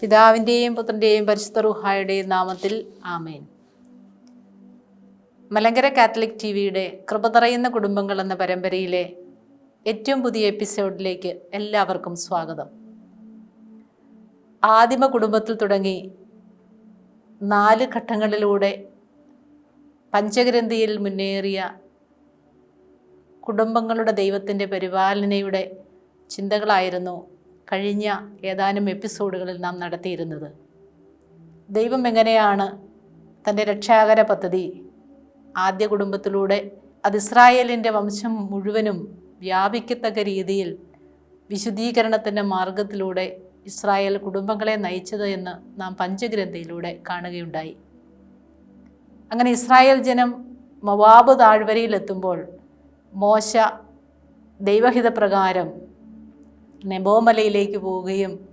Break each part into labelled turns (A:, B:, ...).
A: പിതാവിന്റെയും പുത്രന്റെയും പരിശുദ്ധ റുഹായുടെയും നാമത്തിൽ ആമേൻ. മലങ്കര കാത്തലിക് ടി വിയുടെ കൃപ നിറയുന്ന കുടുംബങ്ങൾ എന്ന പരമ്പരയിലെ ഏറ്റവും പുതിയ എപ്പിസോഡിലേക്ക് എല്ലാവർക്കും സ്വാഗതം. ആദിമ കുടുംബത്തിൽ തുടങ്ങി നാല് ഘട്ടങ്ങളിലൂടെ പഞ്ചഗ്രന്ഥിയിൽ മുന്നേറിയ കുടുംബങ്ങളുടെ ദൈവത്തിന്റെ പരിപാലനയുടെ ചിന്തകളായിരുന്നു കഴിഞ്ഞ ഏതാനും എപ്പിസോഡുകളിൽ നാം നടത്തിയിരുന്നത്. ദൈവം എങ്ങനെയാണ് തന്റെ രക്ഷാകര പദ്ധതി ആദ്യ കുടുംബത്തിലൂടെ അത് ഇസ്രായേലിന്റെ വംശം മുഴുവനും വ്യാപിക്കത്തക്ക രീതിയിൽ വിശുദ്ധീകരണത്തിന്റെ മാർഗത്തിലൂടെ ഇസ്രായേൽ കുടുംബങ്ങളെ നയിച്ചത് എന്ന് നാം പഞ്ചഗ്രന്ഥയിലൂടെ കാണുകയുണ്ടായി. അങ്ങനെ ഇസ്രായേൽ ജനം മവാബ് താഴ്വരയിലെത്തുമ്പോൾ മോശ ദൈവഹിതപ്രകാരം നെബോമലയിലേക്ക് പോവുകയും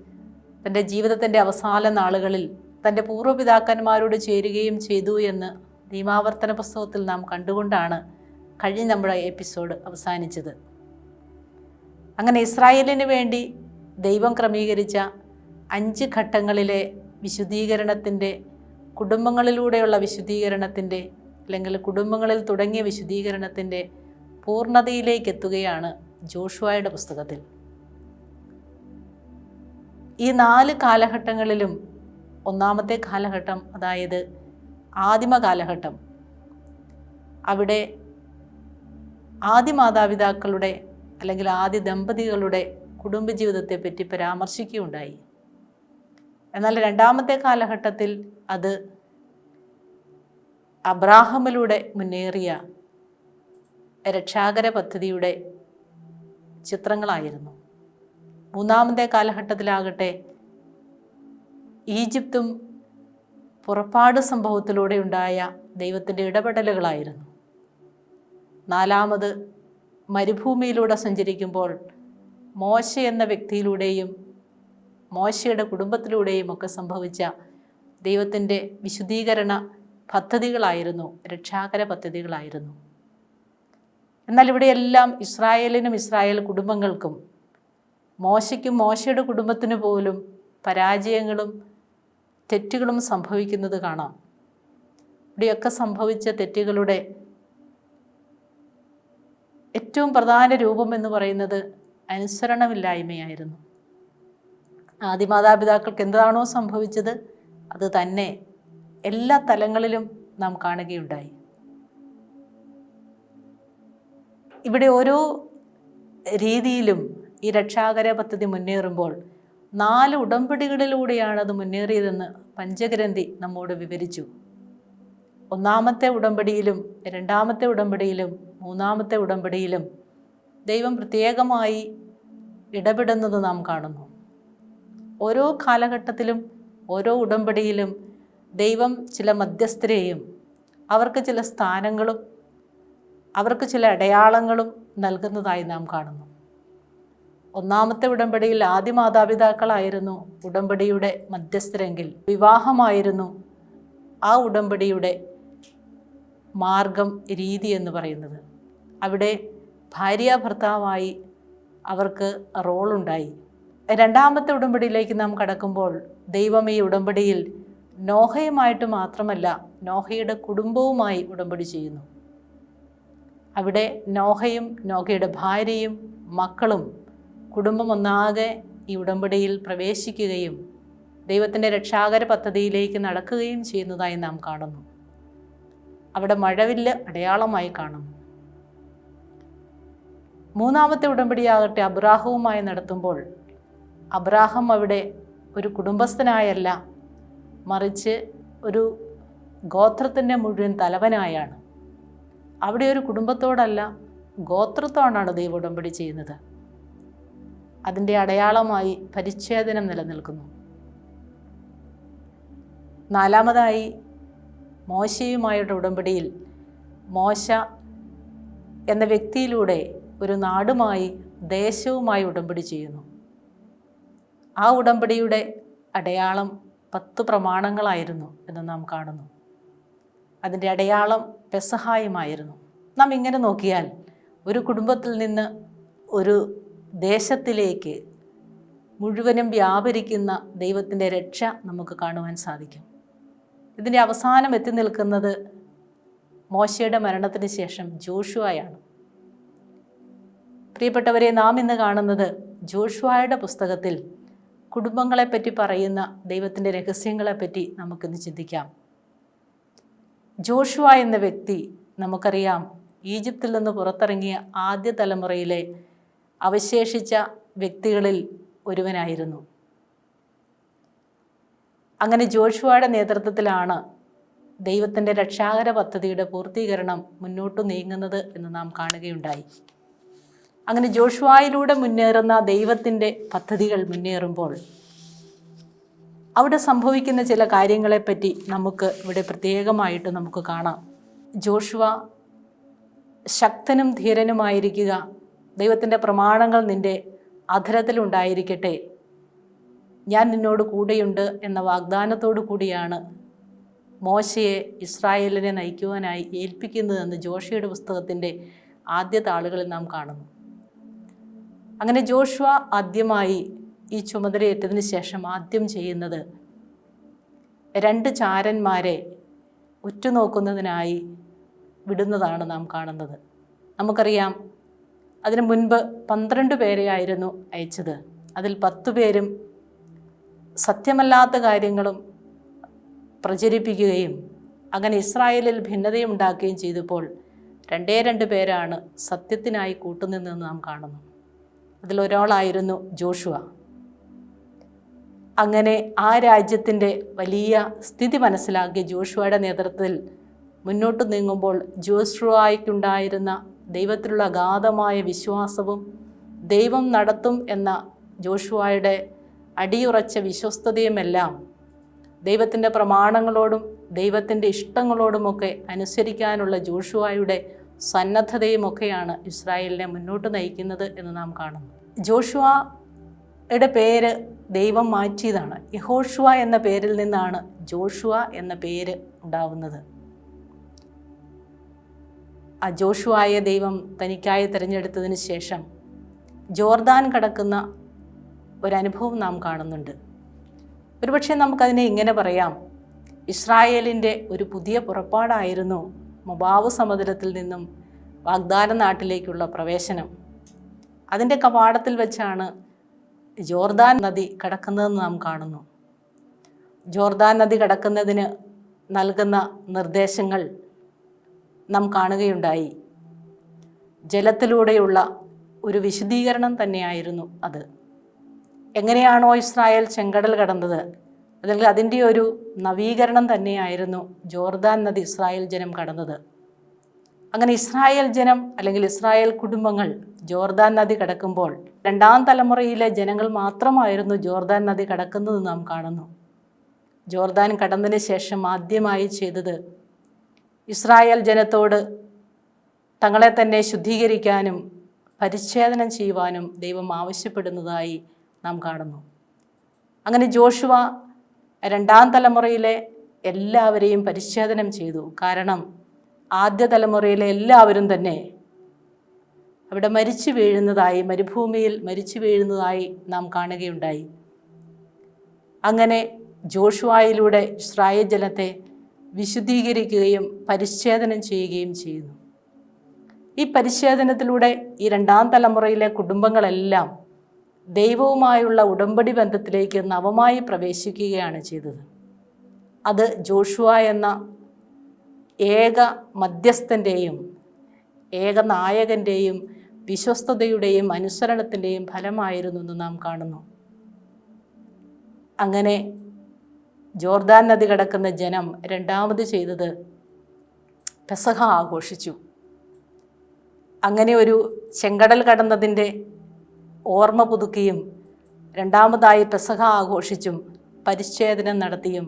A: തന്റെ ജീവിതത്തിന്റെ അവസാന നാളുകളിൽ തന്റെ പൂർവപിതാക്കന്മാരോട് ചേരുകയും ചെയ്തു എന്ന് നിയമാവർത്തന പുസ്തകത്തിൽ നാം കണ്ടുകൊണ്ടാണ് കഴിഞ്ഞ നമ്മുടെ എപ്പിസോഡ് അവസാനിച്ചത്. അങ്ങനെ ഇസ്രായേലിന് വേണ്ടി ദൈവം ക്രമീകരിച്ച അഞ്ച് ഘട്ടങ്ങളിലെ വിശുദ്ധീകരണത്തിന്റെ കുടുംബങ്ങളിലൂടെയുള്ള വിശുദ്ധീകരണത്തിന്റെ അല്ലെങ്കിൽ കുടുംബങ്ങളിൽ തുടങ്ങിയ വിശുദ്ധീകരണത്തിന്റെ പൂർണതയിലേക്ക് എത്തുകയാണ് ജോഷുവായുടെ പുസ്തകത്തിൽ. ഈ നാല് കാലഘട്ടങ്ങളിലും ഒന്നാമത്തെ കാലഘട്ടം അതായത് ആദിമ കാലഘട്ടം അവിടെ ആദ്യ മാതാപിതാക്കളുടെ അല്ലെങ്കിൽ ആദ്യ ദമ്പതികളുടെ കുടുംബജീവിതത്തെ പറ്റി പരാമർശിക്കുകയുണ്ടായി. എന്നാൽ രണ്ടാമത്തെ കാലഘട്ടത്തിൽ അത് അബ്രാഹമിലൂടെ മുന്നേറിയ രക്ഷാകര പദ്ധതിയുടെ ചിത്രങ്ങളായിരുന്നു. മൂന്നാമത്തെ കാലഘട്ടത്തിലാകട്ടെ ഈജിപ്തും പുറപ്പാട് സംഭവത്തിലൂടെ ഉണ്ടായ ദൈവത്തിന്റെ ഇടപെടലുകളായിരുന്നു. നാലാമത് മരുഭൂമിയിലൂടെ സഞ്ചരിക്കുമ്പോൾ മോശ എന്ന വ്യക്തിയിലൂടെയും മോശയുടെ കുടുംബത്തിലൂടെയും ഒക്കെ സംഭവിച്ച ദൈവത്തിന്റെ വിശുദ്ധീകരണ പദ്ധതികളായിരുന്നു രക്ഷാകര പദ്ധതികളായിരുന്നു. എന്നാൽ ഇവിടെയെല്ലാം ഇസ്രായേലിനും ഇസ്രായേൽ കുടുംബങ്ങൾക്കും മോശയ്ക്കും മോശയുടെ കുടുംബത്തിന് പോലും പരാജയങ്ങളും തെറ്റുകളും സംഭവിക്കുന്നത് കാണാം. ഇവിടെയൊക്കെ സംഭവിച്ച തെറ്റുകളുടെ ഏറ്റവും പ്രധാന രൂപം എന്ന് പറയുന്നത് അനുസരണമില്ലായ്മയായിരുന്നു. ആദിമാതാപിതാക്കൾക്ക് എന്താണോ സംഭവിച്ചത് അത് തന്നെ എല്ലാ തലങ്ങളിലും നാം കാണുകയുണ്ടായി. ഇവിടെ ഓരോ രീതിയിലും ഈ രക്ഷാകര പദ്ധതി മുന്നേറുമ്പോൾ നാല് ഉടമ്പടികളിലൂടെയാണ് അത് മുന്നേറിയതെന്ന് പഞ്ചഗ്രന്ഥി നമ്മോട് വിവരിച്ചു. ഒന്നാമത്തെ ഉടമ്പടിയിലും രണ്ടാമത്തെ ഉടമ്പടിയിലും മൂന്നാമത്തെ ഉടമ്പടിയിലും ദൈവം പ്രത്യേകമായി ഇടപെടുന്നത് നാം കാണുന്നു. ഓരോ കാലഘട്ടത്തിലും ഓരോ ഉടമ്പടിയിലും ദൈവം ചില മധ്യസ്ഥരെയും അവർക്ക് ചില സ്ഥാനങ്ങളും അവർക്ക് ചില അടയാളങ്ങളും നൽകുന്നതായി നാം കാണുന്നു. ഒന്നാമത്തെ ഉടമ്പടിയിൽ ആദ്യ മാതാപിതാക്കളായിരുന്നു ഉടമ്പടിയുടെ മധ്യസ്ഥരെങ്കിൽ വിവാഹമായിരുന്നു ആ ഉടമ്പടിയുടെ മാർഗം രീതി എന്ന് പറയുന്നത്. അവിടെ ഭാര്യ ഭർത്താവായി അവർക്ക് റോളുണ്ടായി രണ്ടാമത്തെ ഉടമ്പടിയിലേക്ക് നാം കടക്കുമ്പോൾ ദൈവം ഈ ഉടമ്പടിയിൽ നോഹയുമായിട്ട് മാത്രമല്ല നോഹയുടെ കുടുംബവുമായി ഉടമ്പടി ചെയ്യുന്നു. അവിടെ നോഹയും നോഹയുടെ ഭാര്യയും മക്കളും കുടുംബം ഒന്നാകെ ഈ ഉടമ്പടിയിൽ പ്രവേശിക്കുകയും ദൈവത്തിന്റെ രക്ഷാകര പദ്ധതിയിലേക്ക് നടക്കുകയും ചെയ്യുന്നതായി നാം കാണുന്നു. അവിടെ മഴവില്ല് അടയാളമായി കാണുന്നു. മൂന്നാമത്തെ ഉടമ്പടിയാകട്ടെ അബ്രാഹവുമായി നടത്തുമ്പോൾ അബ്രാഹം അവിടെ ഒരു കുടുംബസ്ഥനായല്ല മറിച്ച് ഒരു ഗോത്രത്തിന്റെ മുഴുവൻ തലവനായാണ്. അവിടെ ഒരു കുടുംബത്തോടല്ല ഗോത്രത്തോടാണ് ദൈവ ഉടമ്പടി ചെയ്യുന്നത്. അതിന്റെ അടയാളമായി പരിച്ഛേദനം നിലനിൽക്കുന്നു. നാലാമതായി മോശയുമായുള്ള ഉടമ്പടിയിൽ മോശ എന്ന വ്യക്തിയിലൂടെ ഒരു നാടുമായി ദേശവുമായി ഉടമ്പടി ചെയ്യുന്നു. ആ ഉടമ്പടിയുടെ അടയാളം പത്ത് പ്രമാണങ്ങളായിരുന്നു എന്ന് നാം കാണുന്നു. അതിന്റെ അടയാളം പെസഹായമായിരുന്നു. നാം ഇങ്ങനെ നോക്കിയാൽ ഒരു കുടുംബത്തിൽ നിന്ന് ഒരു ദേശത്തിലേക്ക് മുഴുവനും വ്യാപരിക്കുന്ന ദൈവത്തിന്റെ രക്ഷ നമുക്ക് കാണുവാൻ സാധിക്കും. ഇതിന്റെ അവസാനം എത്തി നിൽക്കുന്നത് മോശയുടെ മരണത്തിന് ശേഷം ജോഷുവായാണ്. പ്രിയപ്പെട്ടവരെ നാം ഇന്ന് കാണുന്നത് ജോഷുവായുടെ പുസ്തകത്തിൽ കുടുംബങ്ങളെപ്പറ്റി പറയുന്ന ദൈവത്തിന്റെ രഹസ്യങ്ങളെപ്പറ്റി നമുക്കിന്ന് ചിന്തിക്കാം. ജോഷുവ എന്ന വ്യക്തി നമുക്കറിയാം ഈജിപ്തിൽ നിന്ന് പുറത്തിറങ്ങിയ ആദ്യ തലമുറയിലെ അവശേഷിച്ച വ്യക്തികളിൽ ഒരുവനായിരുന്നു. അങ്ങനെ ജോഷുവയുടെ നേതൃത്വത്തിലാണ് ദൈവത്തിന്റെ രക്ഷാകര പദ്ധതിയുടെ പൂർത്തീകരണം മുന്നോട്ട് നീങ്ങുന്നത് എന്ന് നാം കാണുകയുണ്ടായി. അങ്ങനെ ജോഷുവായിലൂടെ മുന്നേറുന്ന ദൈവത്തിന്റെ പദ്ധതികൾ മുന്നേറുമ്പോൾ അവിടെ സംഭവിക്കുന്ന ചില കാര്യങ്ങളെപ്പറ്റി നമുക്ക് ഇവിടെ പ്രത്യേകമായിട്ട് നമുക്ക് കാണാം. ജോഷുവ ശക്തനും ധീരനുമായിരിക്കുക ദൈവത്തിന്റെ പ്രമാണങ്ങൾ നിന്റെ അധരത്തിലുണ്ടായിരിക്കട്ടെ ഞാൻ നിന്നോട് കൂടെയുണ്ട് എന്ന വാഗ്ദാനത്തോടു കൂടിയാണ് മോശയെ ഇസ്രായേലിനെ നയിക്കുവാനായി ഏൽപ്പിക്കുന്നതെന്ന് ജോഷിയുടെ പുസ്തകത്തിന്റെ ആദ്യ താളുകളിൽ നാം കാണുന്നു. അങ്ങനെ ജോഷുവ ആദ്യമായി ഈ ചുമതലയേറ്റതിന് ശേഷം ആദ്യം ചെയ്യുന്നത് രണ്ട് ചാരന്മാരെ ഉറ്റുനോക്കുന്നതിനായി വിടുന്നതാണ് നാം കാണുന്നത്. നമുക്കറിയാം അതിനു മുൻപ് പന്ത്രണ്ട് പേരെയായിരുന്നു അയച്ചത്. അതിൽ പത്തു പേരും സത്യമല്ലാത്ത കാര്യങ്ങളും പ്രചരിപ്പിക്കുകയും അങ്ങനെ ഇസ്രായേലിൽ ഭിന്നതയുണ്ടാക്കുകയും ചെയ്തപ്പോൾ രണ്ടേ രണ്ട് പേരാണ് സത്യത്തിനായി കൂട്ടുനിന്നതെന്ന് നാം കാണുന്നു. അതിലൊരാളായിരുന്നു ജോഷുവ. അങ്ങനെ ആ രാജ്യത്തിന്റെ വലിയ സ്ഥിതി മനസ്സിലാക്കി ജോഷുവയുടെ നേതൃത്വത്തിൽ മുന്നോട്ട് നീങ്ങുമ്പോൾ ജോഷുവായ്ക്കുണ്ടായിരുന്ന ദൈവത്തിലുള്ള അഗാധമായ വിശ്വാസവും ദൈവം നടത്തും എന്ന ജോഷുവായുടെ അടിയുറച്ച വിശ്വസ്തതയുമെല്ലാം ദൈവത്തിന്റെ പ്രമാണങ്ങളോടും ദൈവത്തിന്റെ ഇഷ്ടങ്ങളോടുമൊക്കെ അനുസരിക്കാനുള്ള ജോഷുവായുടെ സന്നദ്ധതയുമൊക്കെയാണ് ഇസ്രായേലിനെ മുന്നോട്ട് നയിക്കുന്നത് എന്ന് നാം കാണുന്നു. ജോഷുവയുടെ പേര് ദൈവം മാറ്റിയതാണ്. യഹോഷുവ എന്ന പേരിൽ നിന്നാണ് ജോഷുവ എന്ന പേര് ഉണ്ടാവുന്നത്. ആ ജോഷുവായ ദൈവം തനിക്കായി തിരഞ്ഞെടുത്തതിന് ശേഷം ജോർദാൻ കടക്കുന്ന ഒരനുഭവം നാം കാണുന്നുണ്ട്. ഒരുപക്ഷെ നമുക്കതിനെ ഇങ്ങനെ പറയാം. ഇസ്രായേലിന്റെ ഒരു പുതിയ പുറപ്പാടായിരുന്നു മൊബാവ് സമുദ്രത്തിൽ നിന്നും വാഗ്ദാന നാട്ടിലേക്കുള്ള പ്രവേശനം. അതിന്റെ കവാടത്തിൽ വെച്ചാണ് ജോർദാൻ നദി കടക്കുന്നതെന്ന് നാം കാണുന്നു. ജോർദാൻ നദി കടക്കുന്നതിന് നൽകുന്ന നിർദ്ദേശങ്ങൾ നാം കാണുകയുണ്ടായി. ജലത്തിലൂടെയുള്ള ഒരു വിശദീകരണം തന്നെയായിരുന്നു അത്. എങ്ങനെയാണോ ഇസ്രായേൽ ചെങ്കടൽ കടന്നത്? അല്ലെങ്കിൽ അതിന്റെ ഒരു നവീകരണം തന്നെയായിരുന്നു ജോർദാൻ നദി ഇസ്രായേൽ ജനം കടന്നത്. അങ്ങനെ ഇസ്രായേൽ ജനം അല്ലെങ്കിൽ ഇസ്രായേൽ കുടുംബങ്ങൾ ജോർദാൻ നദി കടക്കുമ്പോൾ രണ്ടാം തലമുറയിലെ ജനങ്ങൾ മാത്രമായിരുന്നു ജോർദാൻ നദി കടക്കുന്നത് നാം കാണുന്നു. ജോർദാൻ കടന്നതിന് ശേഷം ആദ്യമായി ചെയ്തത് ഇസ്രായേൽ ജനത്തോട് തങ്ങളെ തന്നെ ശുദ്ധീകരിക്കാനും പരിച്ഛേദനം ചെയ്യുവാനും ദൈവം ആവശ്യപ്പെടുന്നതായി നാം കാണുന്നു. അങ്ങനെ ജോഷുവ രണ്ടാം തലമുറയിലെ എല്ലാവരെയും പരിച്ഛേദനം ചെയ്തു. കാരണം ആദ്യ തലമുറയിലെ എല്ലാവരും തന്നെ അവിടെ മരിച്ചു വീഴുന്നതായി മരുഭൂമിയിൽ മരിച്ചു വീഴുന്നതായി നാം കാണുകയുണ്ടായി. അങ്ങനെ ജോഷുവായിലൂടെ ഇസ്രായേൽ ജനത്തെ വിശുദ്ധീകരിക്കുകയും പരിച്ഛേദനം ചെയ്യുകയും ചെയ്യുന്നു. ഈ പരിച്ഛേദനത്തിലൂടെ ഈ രണ്ടാം തലമുറയിലെ കുടുംബങ്ങളെല്ലാം ദൈവവുമായുള്ള ഉടമ്പടി ബന്ധത്തിലേക്ക് നവമായി പ്രവേശിക്കുകയാണ് ചെയ്തത്. അത് ജോഷുവ എന്ന ഏക മധ്യസ്ഥന്റെയും ഏക നായകന്റെയും വിശ്വസ്തതയുടെയും അനുസരണത്തിന്റെയും ഫലമായിരുന്നു എന്ന് നാം കാണുന്നു. അങ്ങനെ ജോർദാൻ നദി കടക്കുന്ന ജനം രണ്ടാമത് ചെയ്തത് പെസഹ ആഘോഷിച്ചു. അങ്ങനെ ഒരു ചെങ്കടൽ കടന്നതിന്റെ ഓർമ്മ പുതുക്കിയും രണ്ടാമതായി പെസഹ ആഘോഷിച്ചും പരിച്ഛേദനം നടത്തിയും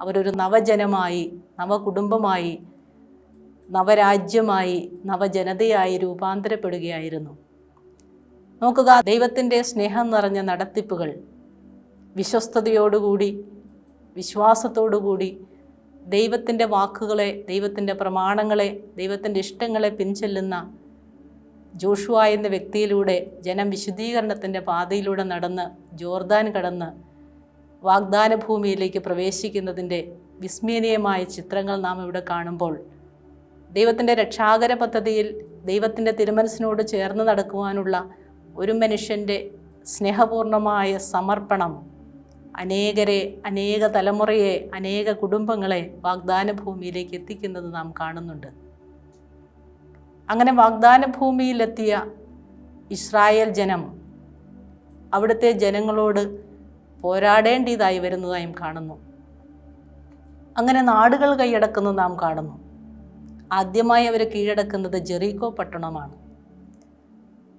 A: അവരൊരു നവജനമായി നവകുടുംബമായി നവരാജ്യമായി നവജനതയായി രൂപാന്തരപ്പെടുകയായിരുന്നു. നോക്കുക ദൈവത്തിന്റെ സ്നേഹം നിറഞ്ഞ നടത്തിപ്പുകൾ വിശ്വസ്തയോടുകൂടി വിശ്വാസത്തോടുകൂടി ദൈവത്തിന്റെ വാക്കുകളെ ദൈവത്തിന്റെ പ്രമാണങ്ങളെ ദൈവത്തിന്റെ ഇഷ്ടങ്ങളെ പിൻചെല്ലുന്ന ജോഷുവ എന്ന വ്യക്തിയിലൂടെ ജനം വിശുദ്ധീകരണത്തിന്റെ പാതയിലൂടെ നടന്ന് ജോർദാൻ കടന്ന് വാഗ്ദാന ഭൂമിയിലേക്ക് പ്രവേശിക്കുന്നതിന്റെ വിസ്മയനീയമായ ചിത്രങ്ങൾ നാം ഇവിടെ കാണുമ്പോൾ ദൈവത്തിന്റെ രക്ഷാകര പദ്ധതിയിൽ ദൈവത്തിന്റെ തിരുമനസിനോട് ചേർന്ന് നടക്കുവാനുള്ള ഒരു മനുഷ്യന്റെ സ്നേഹപൂർണമായ സമർപ്പണം അനേകരെ അനേക തലമുറയെ അനേക കുടുംബങ്ങളെ വാഗ്ദാന ഭൂമിയിലേക്ക് എത്തിക്കുന്നത് നാം കാണുന്നുണ്ട്. അങ്ങനെ വാഗ്ദാന ഭൂമിയിലെത്തിയ ഇസ്രായേൽ ജനം അവിടുത്തെ ജനങ്ങളോട് പോരാടേണ്ടതായി വരുന്നതായും കാണുന്നു. അങ്ങനെ നാടുകൾ കൈയടക്കുന്നത് നാം കാണുന്നു. ആദ്യമായി അവർ കീഴടക്കുന്നത് ജെറീകോ പട്ടണമാണ്.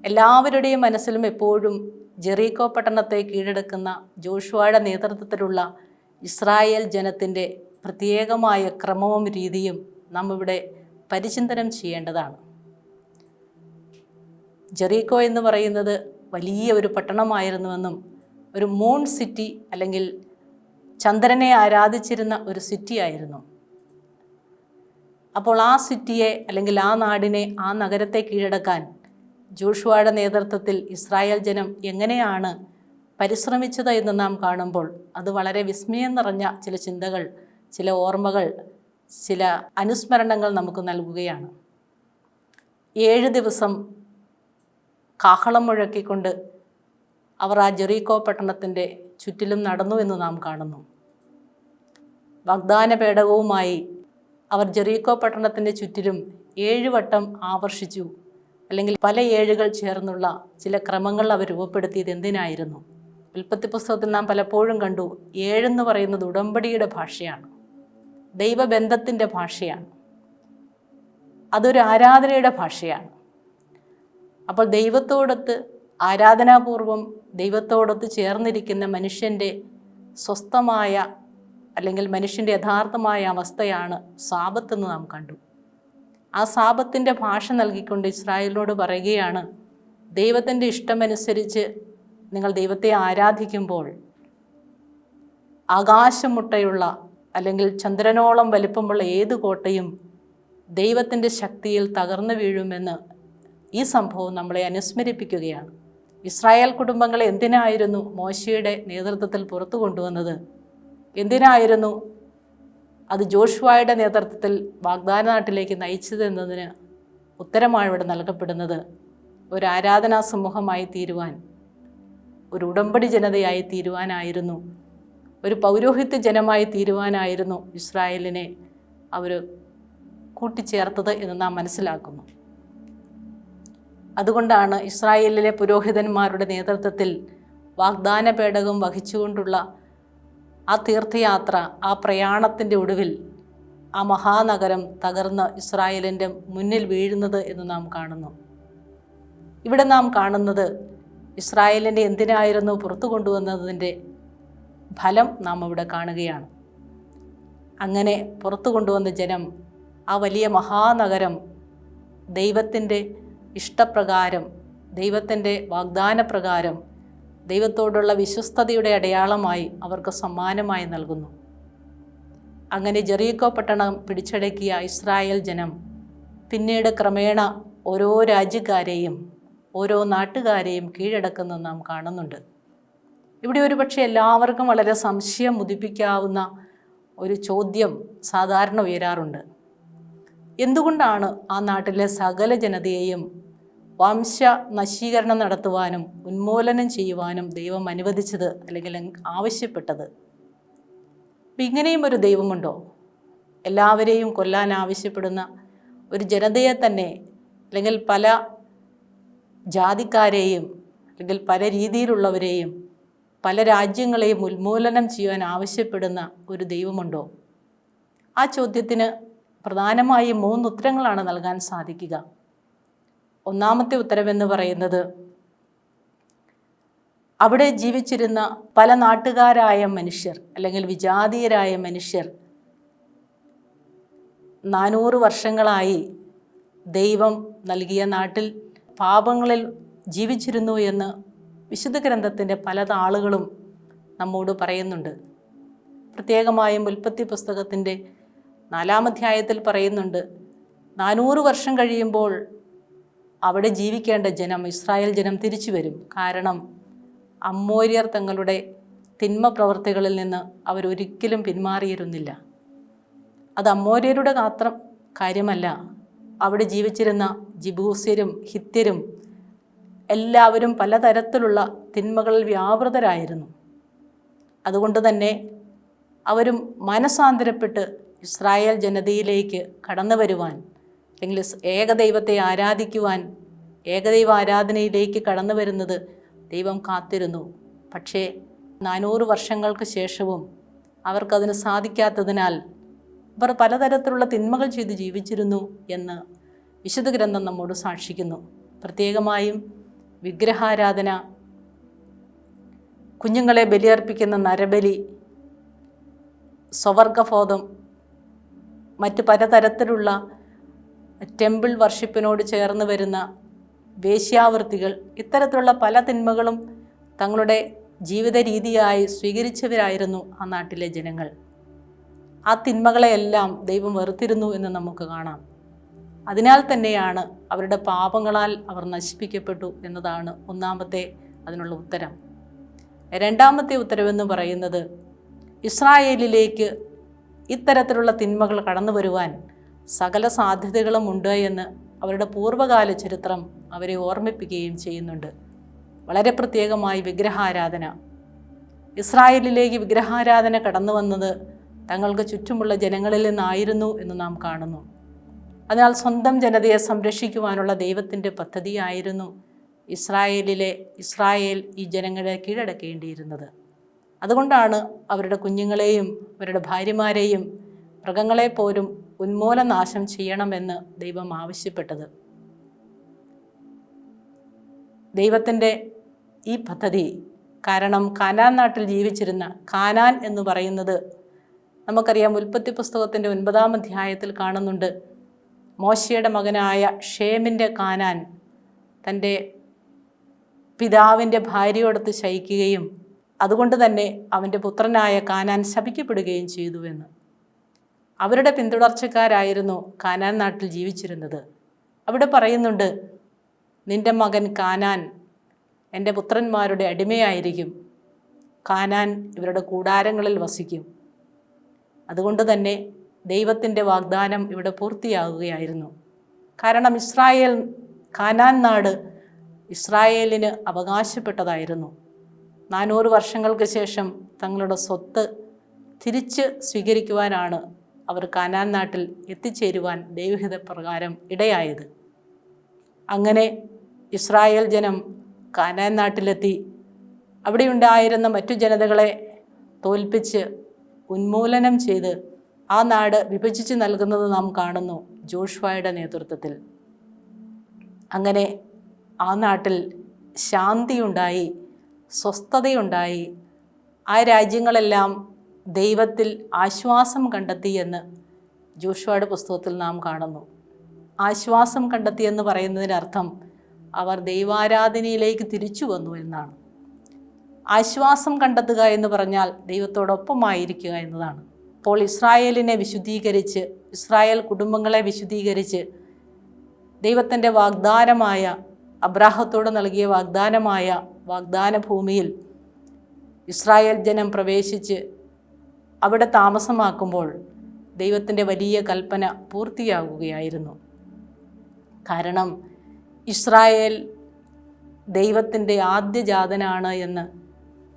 A: എല്ലാവരുടെയും മനസ്സിലും എപ്പോഴും ജെറീക്കോ പട്ടണത്തെ കീഴടക്കുന്ന ജോഷുവയുടെ നേതൃത്വത്തിലുള്ള ഇസ്രായേൽ ജനത്തിന്റെ പ്രത്യേകമായ ക്രമവും രീതിയും നാം ഇവിടെ പരിചിന്തനം ചെയ്യേണ്ടതാണ്. ജെറീകോ എന്ന് പറയുന്നത് വലിയ ഒരു പട്ടണമായിരുന്നുവെന്നും ഒരു മൂൺ സിറ്റി അല്ലെങ്കിൽ ചന്ദ്രനെ ആരാധിച്ചിരുന്ന ഒരു സിറ്റി ആയിരുന്നു. അപ്പോൾ ആ സിറ്റിയെ അല്ലെങ്കിൽ ആ നാടിനെ ആ നഗരത്തെ കീഴടക്കാൻ ജോഷുവയുടെ നേതൃത്വത്തിൽ ഇസ്രായേൽ ജനം എങ്ങനെയാണ് പരിശ്രമിച്ചത് എന്ന് നാം കാണുമ്പോൾ അത് വളരെ വിസ്മയം നിറഞ്ഞ ചില ചിന്തകൾ ചില ഓർമ്മകൾ ചില അനുസ്മരണങ്ങൾ നമുക്ക് നൽകുകയാണ്. ഏഴ് ദിവസം കാഹളം മുഴക്കിക്കൊണ്ട് അവർ ആ ജെറീക്കോ പട്ടണത്തിന്റെ ചുറ്റിലും നടന്നു എന്ന് നാം കാണുന്നു. വാഗ്ദാന പേടകവുമായി അവർ ജെറീക്കോ പട്ടണത്തിന്റെ ചുറ്റിലും ഏഴ് വട്ടം ആവർഷിച്ചു അല്ലെങ്കിൽ പല ഏഴുകൾ ചേർന്നുള്ള ചില ക്രമങ്ങൾ അവർ രൂപപ്പെടുത്തിയത് എന്തിനായിരുന്നു? ഉൽപ്പത്തി പുസ്തകത്തിൽ നാം പലപ്പോഴും കണ്ടു ഏഴെന്ന് പറയുന്നത് ഉടമ്പടിയുടെ ഭാഷയാണ് ദൈവബന്ധത്തിന്റെ ഭാഷയാണ് അതൊരു ആരാധനയുടെ ഭാഷയാണ്. അപ്പോൾ ദൈവത്തോടൊത്ത് ആരാധനാപൂർവം ദൈവത്തോടൊത്ത് ചേർന്നിരിക്കുന്ന മനുഷ്യന്റെ സ്വസ്ഥമായ അല്ലെങ്കിൽ മനുഷ്യന്റെ യഥാർത്ഥമായ അവസ്ഥയാണ് സാപത്തെന്ന് നാം കണ്ടു. ആ സാപത്തിന്റെ ഭാഷ നൽകിക്കൊണ്ട് ഇസ്രായേലിനോട് പറയുകയാണ് ദൈവത്തിന്റെ ഇഷ്ടമനുസരിച്ച് നിങ്ങൾ ദൈവത്തെ ആരാധിക്കുമ്പോൾ ആകാശമുട്ടയുള്ള അല്ലെങ്കിൽ ചന്ദ്രനോളം വലിപ്പമുള്ള ഏത് കോട്ടയും ദൈവത്തിന്റെ ശക്തിയിൽ തകർന്നു വീഴുമെന്ന് ഈ സംഭവം നമ്മളെ അനുസ്മരിപ്പിക്കുകയാണ്. ഇസ്രായേൽ കുടുംബങ്ങളെ എന്തിനായിരുന്നു മോശയുടെ നേതൃത്വത്തിൽ പുറത്തു കൊണ്ടുവന്നത്? എന്തിനായിരുന്നു അത് ജോഷുവായുടെ നേതൃത്വത്തിൽ വാഗ്ദാന നാട്ടിലേക്ക് നയിച്ചതെന്നതിന് ഉത്തരമാണ് ഇവിടെ നൽകപ്പെടുന്നത്. ഒരു ആരാധനാ സമൂഹമായി തീരുവാൻ ഒരു ഉടമ്പടി ജനതയായി തീരുവാനായിരുന്നു ഒരു പൗരോഹിത്യ ജനമായി തീരുവാനായിരുന്നു ഇസ്രായേലിനെ അവർ കൂട്ടിച്ചേർത്തത് എന്ന് നാം മനസ്സിലാക്കുന്നു. അതുകൊണ്ടാണ് ഇസ്രായേലിലെ പുരോഹിതന്മാരുടെ നേതൃത്വത്തിൽ വാഗ്ദാന പേടകം വഹിച്ചുകൊണ്ടുള്ള ആ തീർത്ഥയാത്ര ആ പ്രയാണത്തിന്റെ ഒടുവിൽ ആ മഹാനഗരം തകർന്ന് ഇസ്രായേലിന്റെ മുന്നിൽ വീഴുന്നത് എന്ന് നാം കാണുന്നു. ഇവിടെ നാം കാണുന്നത് ഇസ്രായേലിന്റെ എന്തിനായിരുന്നു പുറത്തു കൊണ്ടുവന്നതിന്റെ ഫലം നാം ഇവിടെ കാണുകയാണ്. അങ്ങനെ പുറത്തു കൊണ്ടുവന്ന ജനം ആ വലിയ മഹാനഗരം ദൈവത്തിന്റെ ഇഷ്ടപ്രകാരം ദൈവത്തിന്റെ വാഗ്ദാനപ്രകാരം ദൈവത്തോടുള്ള വിശ്വസ്തയുടെ അടയാളമായി അവർക്ക് സമ്മാനമായി നൽകുന്നു. അങ്ങനെ ജെറീക്കോ പട്ടണം പിടിച്ചടക്കിയ ഇസ്രായേൽ ജനം പിന്നീട് ക്രമേണ ഓരോ രാജ്യക്കാരെയും ഓരോ നാട്ടുകാരെയും കീഴടക്കുന്നത് നാം കാണുന്നുണ്ട്. ഇവിടെ ഒരു പക്ഷേ എല്ലാവർക്കും വളരെ സംശയം ഉദിപ്പിക്കാവുന്ന ഒരു ചോദ്യം സാധാരണ ഉയരാറുണ്ട്. എന്തുകൊണ്ടാണ് ആ നാട്ടിലെ സകല ജനതയെയും വംശ നശീകരണം നടത്തുവാനും ഉന്മൂലനം ചെയ്യുവാനും ദൈവം അനുവദിച്ചത് അല്ലെങ്കിൽ ആവശ്യപ്പെട്ടത്. ഇങ്ങനെയും ഒരു ദൈവമുണ്ടോ? എല്ലാവരെയും കൊല്ലാൻ ആവശ്യപ്പെടുന്ന ഒരു ജനതയെ തന്നെ അല്ലെങ്കിൽ പല ജാതിക്കാരെയും അല്ലെങ്കിൽ പല രീതിയിലുള്ളവരെയും പല രാജ്യങ്ങളെയും ഉന്മൂലനം ചെയ്യുവാൻ ആവശ്യപ്പെടുന്ന ഒരു ദൈവമുണ്ടോ? ആ ചോദ്യത്തിന് പ്രധാനമായും മൂന്ന് ഉത്തരങ്ങളാണ് നൽകാൻ സാധിക്കുക. ഒന്നാമത്തെ ഉത്തരവെന്ന് പറയുന്നത് അവിടെ ജീവിച്ചിരുന്ന പല നാട്ടുകാരായ മനുഷ്യർ അല്ലെങ്കിൽ വിജാതീയരായ മനുഷ്യർ നാനൂറ് വർഷങ്ങളായി ദൈവം നൽകിയ നാട്ടിൽ പാപങ്ങളിൽ ജീവിച്ചിരുന്നു എന്ന് വിശുദ്ധ ഗ്രന്ഥത്തിന്റെ പല താളുകളും നമ്മോട് പറയുന്നുണ്ട്. പ്രത്യേകമായും ഉൽപ്പത്തി പുസ്തകത്തിന്റെ നാലാമധ്യായത്തിൽ പറയുന്നുണ്ട് നാനൂറ് വർഷം കഴിയുമ്പോൾ അവിടെ ജീവിക്കേണ്ട ജനം ഇസ്രായേൽ ജനം തിരിച്ചു വരും. കാരണം അമ്മോര്യർ തങ്ങളുടെ തിന്മ പ്രവർത്തികളിൽ നിന്ന് അവരൊരിക്കലും പിന്മാറിയിരുന്നില്ല. അത് അമ്മോര്യരുടെ മാത്രം കാര്യമല്ല. അവിടെ ജീവിച്ചിരുന്ന ജിബൂസ്യരും ഹിത്യരും എല്ലാവരും പലതരത്തിലുള്ള തിന്മകളിൽ വ്യാപൃതരായിരുന്നു. അതുകൊണ്ട് തന്നെ അവരും മനസാന്തരപ്പെട്ട് ഇസ്രായേൽ ജനതയിലേക്ക് കടന്നു വരുവാൻ അല്ലെങ്കിൽ ഏകദൈവത്തെ ആരാധിക്കുവാൻ ഏകദൈവ ആരാധനയിലേക്ക് കടന്നു വരുന്നത് ദൈവം കാത്തിരുന്നു. പക്ഷേ നാനൂറ് വർഷങ്ങൾക്ക് ശേഷവും അവർക്കതിന് സാധിക്കാത്തതിനാൽ അവർ പലതരത്തിലുള്ള തിന്മകൾ ചെയ്ത് ജീവിച്ചിരുന്നു എന്ന് വിശുദ്ധ ഗ്രന്ഥം നമ്മോട് സാക്ഷിക്കുന്നു. പ്രത്യേകമായും വിഗ്രഹാരാധന കുഞ്ഞുങ്ങളെ ബലിയർപ്പിക്കുന്ന നരബലി സ്വവർഗബോധം മറ്റ് പലതരത്തിലുള്ള ടെമ്പിൾ വർഷിപ്പിനോട് ചേർന്ന് വരുന്ന വേശ്യാവൃത്തികൾ ഇത്തരത്തിലുള്ള പല തിന്മകളും തങ്ങളുടെ ജീവിത രീതിയായി സ്വീകരിച്ചവരായിരുന്നു ആ നാട്ടിലെ ജനങ്ങൾ. ആ തിന്മകളെയെല്ലാം ദൈവം വെറുത്തിരുന്നു എന്ന് നമുക്ക് കാണാം. അതിനാൽ തന്നെയാണ് അവരുടെ പാപങ്ങളാൽ അവർ നശിപ്പിക്കപ്പെട്ടു എന്നതാണ് ഒന്നാമത്തെ അതിനുള്ള ഉത്തരം. രണ്ടാമത്തെ ഉത്തരവെന്ന് പറയുന്നത് ഇസ്രായേലിലേക്ക് ഇത്തരത്തിലുള്ള തിന്മകൾ കടന്നു വരുവാൻ സകല സാധ്യതകളും ഉണ്ട് എന്ന് അവരുടെ പൂർവകാല ചരിത്രം അവരെ ഓർമ്മിപ്പിക്കുകയും ചെയ്യുന്നുണ്ട്. വളരെ പ്രത്യേകമായി വിഗ്രഹാരാധന. ഇസ്രായേലിലേക്ക് വിഗ്രഹാരാധന കടന്നു വന്നത് തങ്ങൾക്ക് ചുറ്റുമുള്ള ജനങ്ങളിൽ നിന്നായിരുന്നു എന്ന് നാം കാണുന്നു. അതിനാൽ സ്വന്തം ജനതയെ സംരക്ഷിക്കുവാനുള്ള ദൈവത്തിന്റെ പദ്ധതിയായിരുന്നു ഇസ്രായേലിലെ ഇസ്രായേൽ ഈ ജനങ്ങളെ കീഴടക്കേണ്ടിയിരുന്നത്. അതുകൊണ്ടാണ് അവരുടെ കുഞ്ഞുങ്ങളെയും അവരുടെ ഭാര്യമാരെയും മൃഗങ്ങളെ പോലും ഉന്മൂലനാശം ചെയ്യണമെന്ന് ദൈവം ആവശ്യപ്പെട്ടത്. ദൈവത്തിന്റെ ഈ പദ്ധതി കാരണം കാനാൻ നാട്ടിൽ ജീവിച്ചിരുന്ന കാനാൻ എന്ന് പറയുന്നത് നമുക്കറിയാം ഉൽപ്പത്തി പുസ്തകത്തിന്റെ ഒൻപതാം അധ്യായത്തിൽ കാണുന്നുണ്ട്. മോശയുടെ മകനായ ഷേമിന്റെ കാനാൻ തന്റെ പിതാവിന്റെ ഭാര്യയോടൊത്ത് ശയിക്കുകയും അതുകൊണ്ട് തന്നെ അവന്റെ പുത്രനായ കാനാൻ ശപിക്കപ്പെടുകയും ചെയ്തുവെന്ന്. അവരുടെ പിന്തുടർച്ചക്കാരായിരുന്നു കാനാൻ നാട്ടിൽ ജീവിച്ചിരുന്നത്. അവിടെ പറയുന്നുണ്ട് നിന്റെ മകൻ കാനാൻ എന്റെ പുത്രന്മാരുടെ അടിമയായിരിക്കും. കാനാൻ ഇവരുടെ കൂടാരങ്ങളിൽ വസിക്കും. അതുകൊണ്ട് തന്നെ ദൈവത്തിന്റെ വാഗ്ദാനം ഇവിടെ പൂർത്തിയാകുകയായിരുന്നു. കാരണം ഇസ്രായേൽ കാനാൻ നാട് ഇസ്രായേലിന് അവകാശപ്പെട്ടതായിരുന്നു. നാനൂറ് വർഷങ്ങൾക്ക് ശേഷം തങ്ങളുടെ സ്വത്ത് തിരിച്ച് സ്വീകരിക്കുവാനാണ് അവർ കാനാൻ നാട്ടിൽ എത്തിച്ചേരുവാൻ ദൈവഹിത പ്രകാരം ഇടയായത്. അങ്ങനെ ഇസ്രായേൽ ജനം കാനാൻ നാട്ടിലെത്തി. അവിടെയുണ്ടായിരുന്ന മറ്റു ജനതകളെ തോൽപ്പിച്ച് ഉന്മൂലനം ചെയ്ത് ആ നാട് വിഭജിച്ച് നൽകുന്നത് നാം കാണുന്നു ജോഷ്വായുടെ നേതൃത്വത്തിൽ. അങ്ങനെ ആ നാട്ടിൽ ശാന്തിയുണ്ടായി സ്വസ്ഥതയുണ്ടായി. ആ രാജ്യങ്ങളെല്ലാം ദൈവത്തിൽ ആശ്വാസം കണ്ടെത്തിയെന്ന് ജോഷുവയുടെ പുസ്തകത്തിൽ നാം കാണുന്നു. ആശ്വാസം കണ്ടെത്തിയെന്ന് പറയുന്നതിനർത്ഥം അവർ ദൈവാരാധനയിലേക്ക് തിരിച്ചു വന്നു എന്നാണ്. ആശ്വാസം കണ്ടെത്തുക എന്ന് പറഞ്ഞാൽ ദൈവത്തോടൊപ്പമായിരിക്കുക എന്നതാണ്. അപ്പോൾ ഇസ്രായേലിനെ വിശുദ്ധീകരിച്ച് ഇസ്രായേൽ കുടുംബങ്ങളെ വിശുദ്ധീകരിച്ച് ദൈവത്തിന്റെ വാഗ്ദാനമായ അബ്രാഹത്തോട് നൽകിയ വാഗ്ദാനമായ വാഗ്ദാന ഭൂമിയിൽ ഇസ്രായേൽ ജനം പ്രവേശിച്ച് അവിടെ താമസമാക്കുമ്പോൾ ദൈവത്തിന്റെ വലിയ കൽപ്പന പൂർത്തിയാകുകയായിരുന്നു. കാരണം ഇസ്രായേൽ ദൈവത്തിന്റെ ആദ്യജാതനാണ് എന്ന്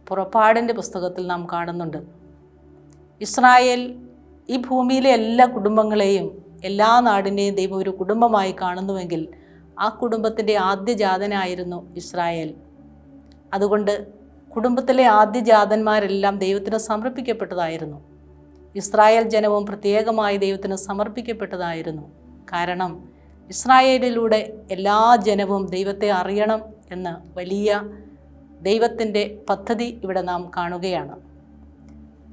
A: പുറപ്പാടിന്റെ പുസ്തകത്തിൽ നാം കാണുന്നുണ്ട്. ഇസ്രായേൽ ഈ ഭൂമിയിലെ എല്ലാ കുടുംബങ്ങളെയും എല്ലാ നാടിനെയും ദൈവം ഒരു കുടുംബമായി കാണുന്നുവെങ്കിൽ ആ കുടുംബത്തിന്റെ ആദ്യജാതനായിരുന്നു ഇസ്രായേൽ. അതുകൊണ്ട് കുടുംബത്തിലെ ആദ്യ ജാതന്മാരെല്ലാം ദൈവത്തിന് സമർപ്പിക്കപ്പെട്ടതായിരുന്നു. ഇസ്രായേൽ ജനവും പ്രത്യേകമായി ദൈവത്തിന് സമർപ്പിക്കപ്പെട്ടതായിരുന്നു. കാരണം ഇസ്രായേലിലൂടെ എല്ലാ ജനവും ദൈവത്തെ അറിയണം എന്ന വലിയ ദൈവത്തിന്റെ പദ്ധതി ഇവിടെ നാം കാണുകയാണ്.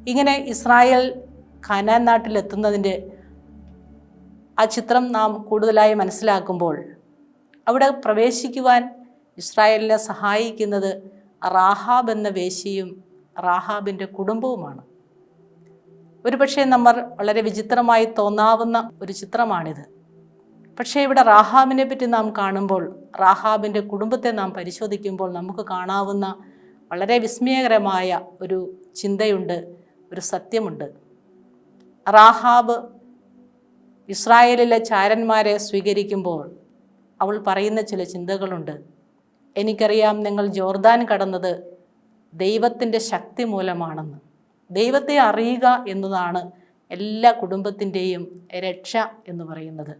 A: ഇങ്ങനെ ഇസ്രായേൽ ഖാനാൻ നാട്ടിലെത്തുന്നതിന്റെ ആ ചിത്രം നാം കൂടുതലായി മനസ്സിലാക്കുമ്പോൾ അവിടെ പ്രവേശിക്കുവാൻ ഇസ്രായേലിനെ സഹായിക്കുന്നത് റാഹാബ് എന്ന വേശിയും റാഹാബിന്റെ കുടുംബവുമാണ്. ഒരുപക്ഷെ നമ്മൾ വളരെ വിചിത്രമായി തോന്നാവുന്ന ഒരു ചിത്രമാണിത്. പക്ഷേ ഇവിടെ റാഹാബിനെ പറ്റി നാം കാണുമ്പോൾ റാഹാബിന്റെ കുടുംബത്തെ നാം പരിശോധിക്കുമ്പോൾ നമുക്ക് കാണാവുന്ന വളരെ വിസ്മയകരമായ ഒരു ചിന്തയുണ്ട് ഒരു സത്യമുണ്ട്. റാഹാബ് ഇസ്രായേലിലെ ചാരന്മാരെ സ്വീകരിക്കുമ്പോൾ അവൾ പറയുന്ന ചില ചിന്തകളുണ്ട്. എനിക്കറിയാം നിങ്ങൾ ജോർദാൻ കടന്നത് ദൈവത്തിന്റെ ശക്തി മൂലമാണെന്ന്. ദൈവത്തെ അറിയുക എന്നതാണ് എല്ലാ കുടുംബത്തിന്റെയും രക്ഷ എന്ന് പറയുന്നത്.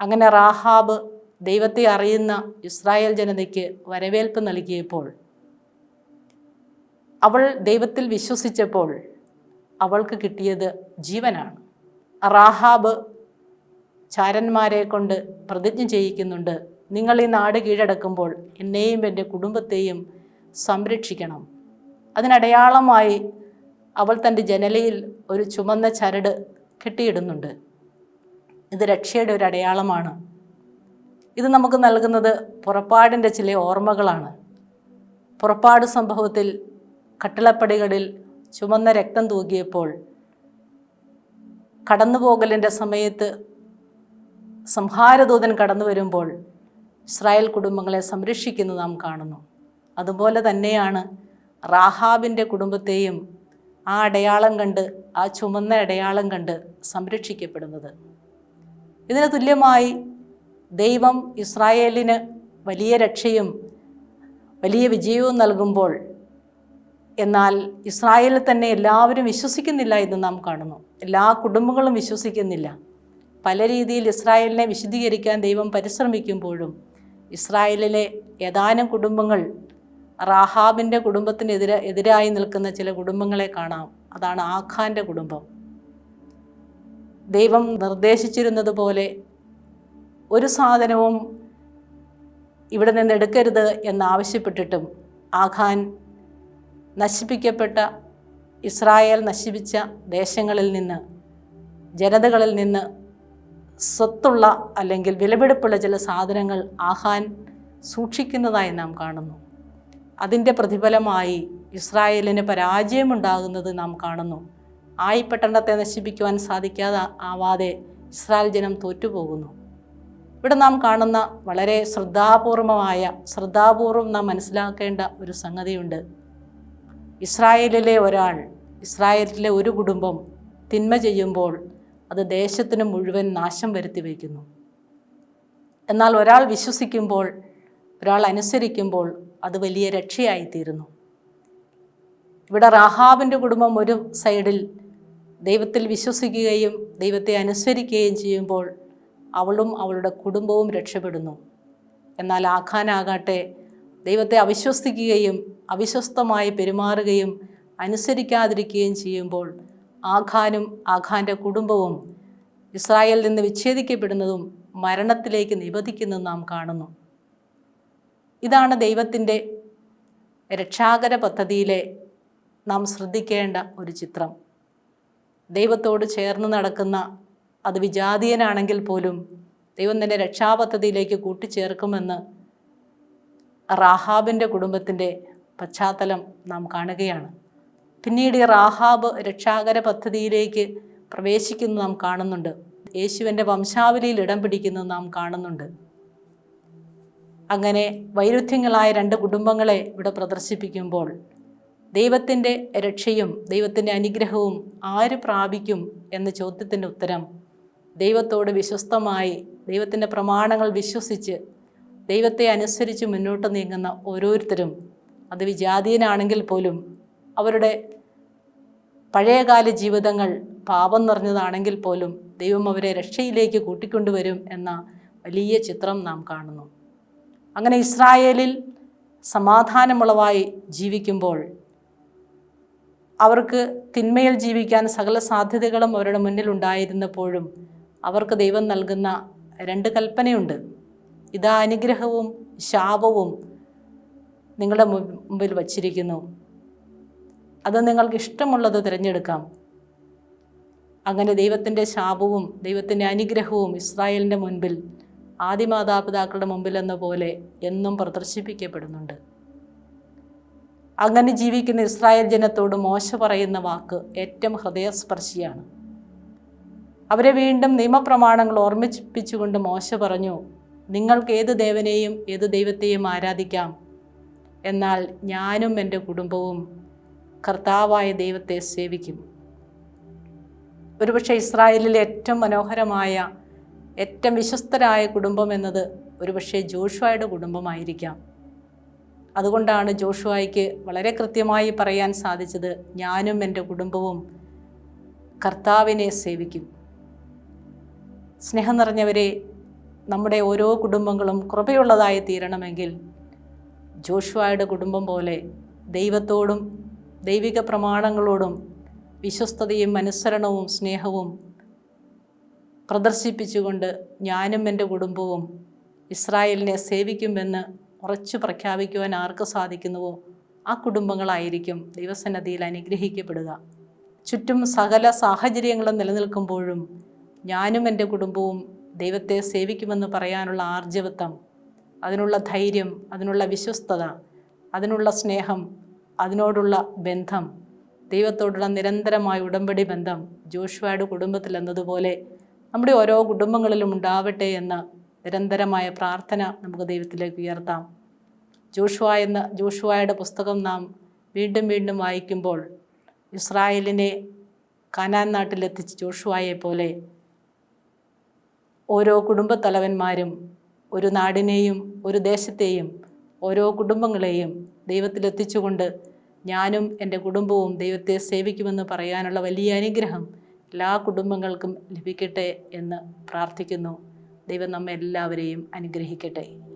A: അങ്ങനെ റാഹാബ് ദൈവത്തെ അറിയുന്ന ഇസ്രായേൽ ജനതയ്ക്ക് വരവേൽപ്പ് നൽകിയപ്പോൾ അവൾ ദൈവത്തിൽ വിശ്വസിച്ചപ്പോൾ അവൾക്ക് കിട്ടിയത് ജീവനാണ്. റാഹാബ് ചാരന്മാരെ കൊണ്ട് പ്രതിജ്ഞ ചെയ്യിക്കുന്നുണ്ട്. നിങ്ങൾ ഈ നാട് കീഴടക്കുമ്പോൾ എന്നെയും എന്റെ കുടുംബത്തെയും സംരക്ഷിക്കണം. അതിനടയാളമായി അവൾ തന്റെ ജനലയിൽ ഒരു ചുമന്ന ചരട് കെട്ടിയിടുന്നുണ്ട്. ഇത് രക്ഷയുടെ ഒരു അടയാളമാണ്. ഇത് നമുക്ക് നൽകുന്നത് പുറപ്പാടിന്റെ ചില ഓർമ്മകളാണ്. പുറപ്പാട് സംഭവത്തിൽ കട്ടിളപ്പടികളിൽ ചുമന്ന രക്തം തൂകിയപ്പോൾ കടന്നുപോകലിന്റെ സമയത്ത് സംഹാരദൂതൻ കടന്നു വരുമ്പോൾ ഇസ്രായേൽ കുടുംബങ്ങളെ സംരക്ഷിക്കുന്നത് നാം കാണുന്നു. അതുപോലെ തന്നെയാണ് റാഹാബിന്റെ കുടുംബത്തെയും ആ അടയാളം കണ്ട് ആ ചുമന്ന അടയാളം കണ്ട് സംരക്ഷിക്കപ്പെടുന്നത്. ഇതിന് തുല്യമായി ദൈവം ഇസ്രായേലിന് വലിയ രക്ഷയും വലിയ വിജയവും നൽകുമ്പോൾ എന്നാൽ ഇസ്രായേലിൽ തന്നെ എല്ലാവരും വിശ്വസിക്കുന്നില്ല എന്ന് നാം കാണുന്നു. എല്ലാ കുടുംബങ്ങളും വിശ്വസിക്കുന്നില്ല. പല രീതിയിൽ ഇസ്രായേലിനെ വിശദീകരിക്കാൻ ദൈവം പരിശ്രമിക്കുമ്പോഴും ഇസ്രായേലിലെ ഏതാനും കുടുംബങ്ങൾ റാഹാബിന്റെ കുടുംബത്തിനെതിരെ എതിരായി നിൽക്കുന്ന ചില കുടുംബങ്ങളെ കാണാം. അതാണ് ആഖാന്റെ കുടുംബം. ദൈവം നിർദ്ദേശിച്ചിരുന്നത് പോലെ ഒരു സാധനവും ഇവിടെ നിന്ന് എടുക്കരുത് എന്നാവശ്യപ്പെട്ടിട്ടും ആഖാൻ നശിപ്പിക്കപ്പെട്ട ഇസ്രായേൽ നശിപ്പിച്ച ദേശങ്ങളിൽ നിന്ന് ജനതകളിൽ നിന്ന് സ്വത്തുള്ള അല്ലെങ്കിൽ വിലപിടിപ്പുള്ള ചില സാധനങ്ങൾ ആഹാൻ സൂക്ഷിക്കുന്നതായി നാം കാണുന്നു. അതിന്റെ പ്രതിഫലമായി ഇസ്രായേലിന് പരാജയമുണ്ടാകുന്നത് നാം കാണുന്നു. ആയി പട്ടണത്തെ നശിപ്പിക്കുവാൻ സാധിക്കാതെ ആവാതെ ഇസ്രായേൽ ജനം തോറ്റുപോകുന്നു. ഇവിടെ നാം കാണുന്ന വളരെ ശ്രദ്ധാപൂർവമായ ശ്രദ്ധാപൂർവം നാം മനസ്സിലാക്കേണ്ട ഒരു സംഗതിയുണ്ട്. ഇസ്രായേലിലെ ഒരാൾ ഇസ്രായേലിലെ ഒരു കുടുംബം തിന്മ ചെയ്യുമ്പോൾ അത് ദേശത്തിന് മുഴുവൻ നാശം വരുത്തി വയ്ക്കുന്നു. എന്നാൽ ഒരാൾ വിശ്വസിക്കുമ്പോൾ ഒരാൾ അനുസരിക്കുമ്പോൾ അത് വലിയ രക്ഷയായിത്തീരുന്നു. ഇവിടെ റാഹാബിന്റെ കുടുംബം ഒരു സൈഡിൽ ദൈവത്തിൽ വിശ്വസിക്കുകയും ദൈവത്തെ അനുസരിക്കുകയും ചെയ്യുമ്പോൾ അവളും അവളുടെ കുടുംബവും രക്ഷപ്പെടുന്നു. എന്നാൽ ആഖാനാകട്ടെ ദൈവത്തെ അവിശ്വസിക്കുകയും അവിശ്വസ്തമായി പെരുമാറുകയും അനുസരിക്കാതിരിക്കുകയും ചെയ്യുമ്പോൾ ആഖാനും ആഖാന്റെ കുടുംബവും ഇസ്രായേലിൽ നിന്ന് വിച്ഛേദിക്കപ്പെടുന്നതും മരണത്തിലേക്ക് നിബന്ധിക്കുന്നതും നാം കാണുന്നു. ഇതാണ് ദൈവത്തിന്റെ രക്ഷാകര പദ്ധതിയിലെ നാം ശ്രദ്ധിക്കേണ്ട ഒരു ചിത്രം. ദൈവത്തോട് ചേർന്ന് നടക്കുന്ന അത് വിജാതീയനാണെങ്കിൽ പോലും ദൈവം തന്നെ രക്ഷാപദ്ധതിയിലേക്ക് കൂട്ടിച്ചേർക്കുമെന്ന് റാഹാബിന്റെ കുടുംബത്തിന്റെ പശ്ചാത്തലം നാം കാണുകയാണ്. പിന്നീട് ഈ റാഹാബ് രക്ഷാകര പദ്ധതിയിലേക്ക് പ്രവേശിക്കുന്നു നാം കാണുന്നുണ്ട്. യേശുവിന്റെ വംശാവലിയിൽ ഇടം പിടിക്കുന്നത് നാം കാണുന്നുണ്ട്. അങ്ങനെ വൈരുദ്ധ്യങ്ങളായ രണ്ട് കുടുംബങ്ങളെ ഇവിടെ പ്രദർശിപ്പിക്കുമ്പോൾ ദൈവത്തിന്റെ രക്ഷയും ദൈവത്തിന്റെ അനുഗ്രഹവും ആര് പ്രാപിക്കും എന്ന ചോദ്യത്തിന്റെ ഉത്തരം ദൈവത്തോട് വിശ്വസ്തമായി ദൈവത്തിന്റെ പ്രമാണങ്ങൾ വിശ്വസിച്ച് ദൈവത്തെ അനുസരിച്ച് മുന്നോട്ട് നീങ്ങുന്ന ഓരോരുത്തരും അത് വിജാതീയനാണെങ്കിൽ പോലും അവരുടെ പഴയകാല ജീവിതങ്ങൾ പാപം നിറഞ്ഞതാണെങ്കിൽ പോലും ദൈവം അവരെ രക്ഷയിലേക്ക് കൂട്ടിക്കൊണ്ടുവരും എന്ന വലിയ ചിത്രം നാം കാണുന്നു. അങ്ങനെ ഇസ്രായേലിൽ സമാധാനമുള്ളവായി ജീവിക്കുമ്പോൾ അവർക്ക് തിന്മയിൽ ജീവിക്കാൻ സകല സാധ്യതകളും അവരുടെ മുന്നിൽ ഉണ്ടായിരുന്നപ്പോഴും അവർക്ക് ദൈവം നൽകുന്ന രണ്ട് കൽപ്പനയുണ്ട്. ഇതാ അനുഗ്രഹവും ശാപവും നിങ്ങളുടെ മുമ്പിൽ വച്ചിരിക്കുന്നു. അത് നിങ്ങൾക്ക് ഇഷ്ടമുള്ളത് തിരഞ്ഞെടുക്കാം. അങ്ങനെ ദൈവത്തിന്റെ ശാപവും ദൈവത്തിന്റെ അനുഗ്രഹവും ഇസ്രായേലിന്റെ മുൻപിൽ ആദിമാതാപിതാക്കളുടെ മുമ്പിൽ എന്ന പോലെ എന്നും പ്രദർശിപ്പിക്കപ്പെടുന്നുണ്ട്. അങ്ങനെ ജീവിക്കുന്ന ഇസ്രായേൽ ജനത്തോട് മോശ പറയുന്ന വാക്ക് ഏറ്റവും ഹൃദയസ്പർശിയാണ്. അവരെ വീണ്ടും നിയമപ്രമാണങ്ങൾ ഓർമ്മിപ്പിച്ചുകൊണ്ട് മോശ പറഞ്ഞു നിങ്ങൾക്ക് ഏത് ദേവനെയും ഏത് ദൈവത്തെയും ആരാധിക്കാം. എന്നാൽ ഞാനും എന്റെ കുടുംബവും കർത്താവായ ദൈവത്തെ സേവിക്കും. ഒരുപക്ഷെ ഇസ്രായേലിലെ ഏറ്റവും മനോഹരമായ ഏറ്റവും വിശ്വസ്തരായ കുടുംബം എന്നത് ഒരുപക്ഷെ ജോഷുവയുടെ കുടുംബമായിരിക്കാം. അതുകൊണ്ടാണ് ജോഷുവായ്ക്ക് വളരെ കൃത്യമായി പറയാൻ സാധിച്ചത് ഞാനും എന്റെ കുടുംബവും കർത്താവിനെ സേവിക്കും. സ്നേഹം നിറഞ്ഞവരെ നമ്മുടെ ഓരോ കുടുംബങ്ങളും കൃപയുള്ളതായി തീരണമെങ്കിൽ ജോഷുവായുടെ കുടുംബം പോലെ ദൈവത്തോടും ദൈവിക പ്രമാണങ്ങളോടും വിശ്വസ്തതയും അനുസരണവും സ്നേഹവും പ്രദർശിപ്പിച്ചുകൊണ്ട് ഞാനും എന്റെ കുടുംബവും ഇസ്രായേലിനെ സേവിക്കുമെന്ന് ഉറച്ചു പ്രഖ്യാപിക്കുവാൻ ആർക്ക് സാധിക്കുന്നുവോ? ആ കുടുംബങ്ങളായിരിക്കും ദൈവസന്നദ്ധിയിൽ അനുഗ്രഹിക്കപ്പെടുക. ചുറ്റും സകല സാഹചര്യങ്ങളും നിലനിൽക്കുമ്പോഴും ഞാനും എന്റെ കുടുംബവും ദൈവത്തെ സേവിക്കുമെന്ന് പറയാനുള്ള ആർജവത്വം അതിനുള്ള ധൈര്യം അതിനുള്ള വിശ്വസ്തത അതിനുള്ള സ്നേഹം അതിനോടുള്ള ബന്ധം ദൈവത്തോടുള്ള നിരന്തരമായ ഉടമ്പടി ബന്ധം ജോഷുവയുടെ കുടുംബത്തിൽ എന്നതുപോലെ നമ്മുടെ ഓരോ കുടുംബങ്ങളിലും ഉണ്ടാവട്ടെ എന്ന നിരന്തരമായ പ്രാർത്ഥന നമുക്ക് ദൈവത്തിലേക്ക് ഉയർത്താം. ജോഷുവ എന്ന ജോഷുവായുടെ പുസ്തകം നാം വീണ്ടും വീണ്ടും വായിക്കുമ്പോൾ ഇസ്രായേലിനെ കാനാൻ നാട്ടിലെത്തിച്ച് ജോഷുവായെ പോലെ ഓരോ കുടുംബത്തലവന്മാരും ഒരു നാടിനെയും ഒരു ദേശത്തെയും ഓരോ കുടുംബങ്ങളെയും ദൈവത്തിലെത്തിച്ചുകൊണ്ട് ഞാനും എന്റെ കുടുംബവും ദൈവത്തെ സേവിക്കുമെന്ന് പറയാനുള്ള വലിയ അനുഗ്രഹം എല്ലാ കുടുംബങ്ങൾക്കും ലഭിക്കട്ടെ എന്ന് പ്രാർത്ഥിക്കുന്നു. ദൈവം നമ്മെ എല്ലാവരെയും അനുഗ്രഹിക്കട്ടെ.